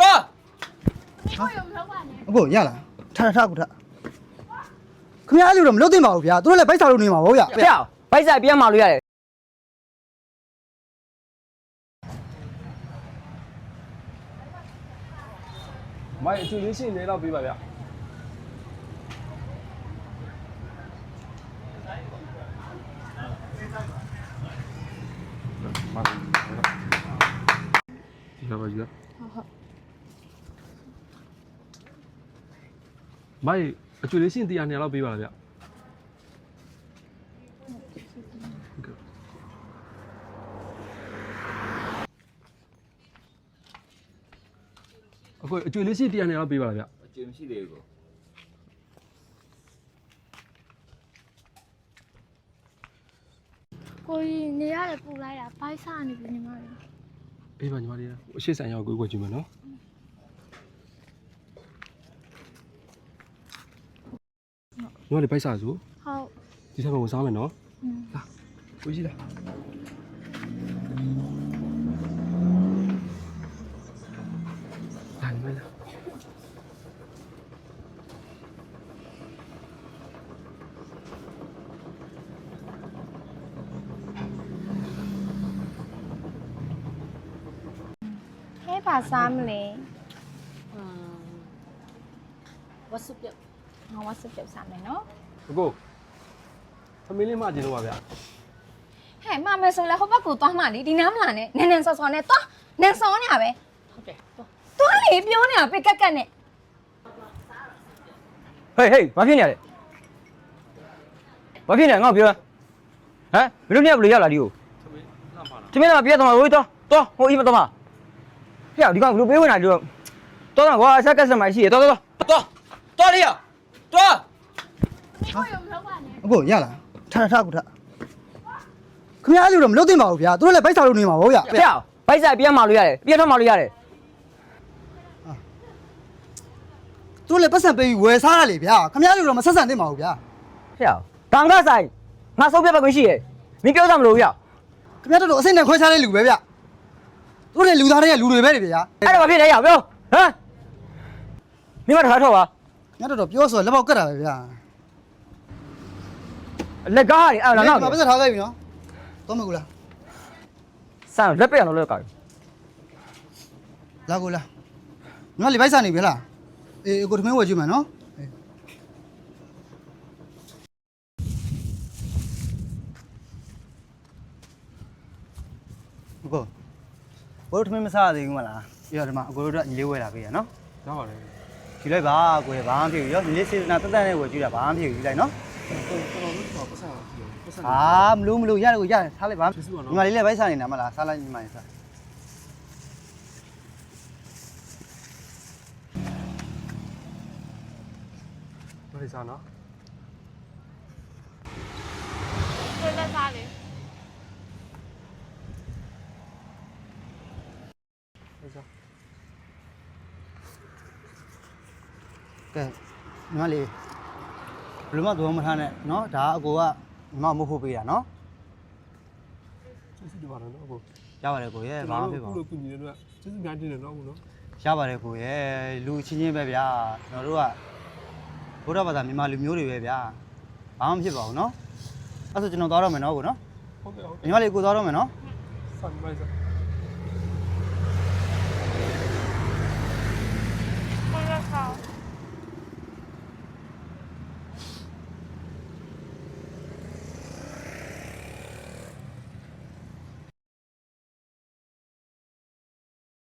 တွားအကိုရလားထားထားကူထားခင်ဗျားလူတော့မလုပ်သင့်ပါဘူးဗျာသူတို့လည်းဗိုက်စာလုပ်နေမှာဗောဗျာဖျောက်ဘိုက်ဆိုင်ပြန်มาလို့ရတယ်မိုင်းအကျိုးလေးရှင်းနေတော့ပေးပါဗျဒီကပါကြီးဟုတ်ဟုတ် မိုင်းအကျိုးလေးရှင်းတရားနေတော့ပေးပါလားဗျအခုအကျွေးလေးရှိတရားနေတော့ပေးပါလားဗျအကျဉ်းမရှိသေးဘူးကိုကြီးနေရတယ်ပူလိုက်တာဘိုက်စားနေပြီညီမလေးအေးပါညီမလေးအရှိဆိုင်ရောက်ကိုကိုကြည့်မယ်နော် ညီမလေးပိုက်စားစုဟုတ်ဒီဆိုင်မှာဝင်စားမယ်နော်อืมကိုကြီးလားလာညီမလေးဟဲပါစားမလဲဝတ်စုပြုတ် ငါဝတ်စပြုတ်စားမယ်နော်အကိုသမီးလေးမကြည့်တော့ပါဗျာဟဲ့မမယ်ဆိုလဲဟိုဘက်ကိုသွားမှလေဒီနားမလာနဲ့နန်းနန်းစောစောနဲ့သွားနန်းစောနေရပဲဟုတ်တယ်တော့သွားလေပြောနေတာပိတ်ကက်ကက်နဲ့ဟေးဟေးဘာဖြစ်နေရလဲဘာဖြစ်နေလဲငါ့ကိုပြောဟမ်ဘယ်လိုနေရဘယ်လိုရောက်လာဒီကိုသမီးလာပြတ်သွားမှာဝေးတော့တော့ဟိုအိမ်မတော့မှာဖျောက်ဒီကောင်ဘယ်လိုပေးဝင်လာဒီတော့တော့တော့ကွာဆက်ကက်စမိုင်ရှိရတော့တော့တော့တော့လေးရ တော်အကိုရလားထားထားကိုထားခင်ဗျားအဲ့လိုတော့မလုပ်သင့်ပါဘူးဗျာသူတို့လည်းဗိုက်စာလုပ်နေမှာဗောဗျာဖျောက်ဘိုက်ဆိုင်ပြန်မှလို့ရတယ်ပြန်ထွက်မှလို့ရတယ်သူတို့လည်းပတ်စံပေးပြီးဝယ်စားတာလေဗျာခင်ဗျားလိုတော့မဆက်ဆံသင့်ပါဘူးဗျာဖျောက်တောင်ကဆိုင်ငါဆုံးပြတ်ပတ်ခွင့်ရှိရယ်မင်းပြောစမ်းမလို့ဗျာခင်ဗျားတို့တော့အစိမ့်နဲ့ခွဲခြားတဲ့လူပဲဗျာသူတို့လည်းလူသားတွေကလူတွေပဲတွေဗျာအဲ့ဒါဘာဖြစ်လဲရအောင်ပြောဟမ်မင်းမထားထောက်ပါ ခင်ဗျားတို့တော့ပြောဆိုလက်ပေါက်ကတ်တာပဲဗျာလက်ကားတွေအဲ့ဒါနောက်ပတ်စံထားခဲ့ပြီနော်တော့မကူလားဆန်လက်ပက်အောင်လုပ်ကောက်လာကူလားငါလေဗိုက်စာနေပြီလားအေးအကိုထမင်းဝယ်ကြည့်မယ်နော်အေးအကိုဘိုးထမင်းမစားရသေးဘူးမလားပြရဒီမှာအကိုတို့ကညီလေးဝယ်လာပေးရနော်ရပါတယ် ကြည့်လိုက်ပါကိုယ်ဘာမှမဖြစ်ဘူးရောညီလေးစေတနာတက်တက်နဲ့ဝယ်ကြည့်တာဘာမှမဖြစ်ဘူးကြည့်လိုက်နော်တော်တော်လေးတော့ပတ်စံအောင်ကြည့်ပတ်စံဟာမလို့မလို့ရတယ်ကိုရတယ်ထားလိုက်ပါကျေးဇူးပါနော်ညီမလေးလည်းဗိုက်စားနေတာမလားစားလိုက်ညီမလေးစားမလေးစားနော်ကိုလက်စားလေလေးစား ကဲညီမလေးဘယ်လိုမှသဘောမထားနဲ့နော်ဒါကအကိုကညီမမဟုတ်ဖို့ပေးတာနော်ကျေးဇူးတင်ပါတယ်နော်အခုရပါတယ်ကိုရဲ့ဘာမှမဖြစ်ပါခုဘူးလိုကုညီနေတော့ကျေးဇူးများတင်တယ်နော်အခုနော်ရပါတယ်ကိုရဲ့လူချင်းချင်းပဲဗျာကျွန်တော်တို့ကဘုရားဘာသာမြန်မာလူမျိုးတွေပဲဗျာဘာမှမဖြစ်ပါဘူးနော်အဲ့ဆိုကျွန်တော်သွားတော့မယ်နော်ကိုနော်ဟုတ်ကဲ့ဟုတ်ကဲ့ညီမလေးကိုသွားတော့မယ်နော်ဆန်မိုင်းစား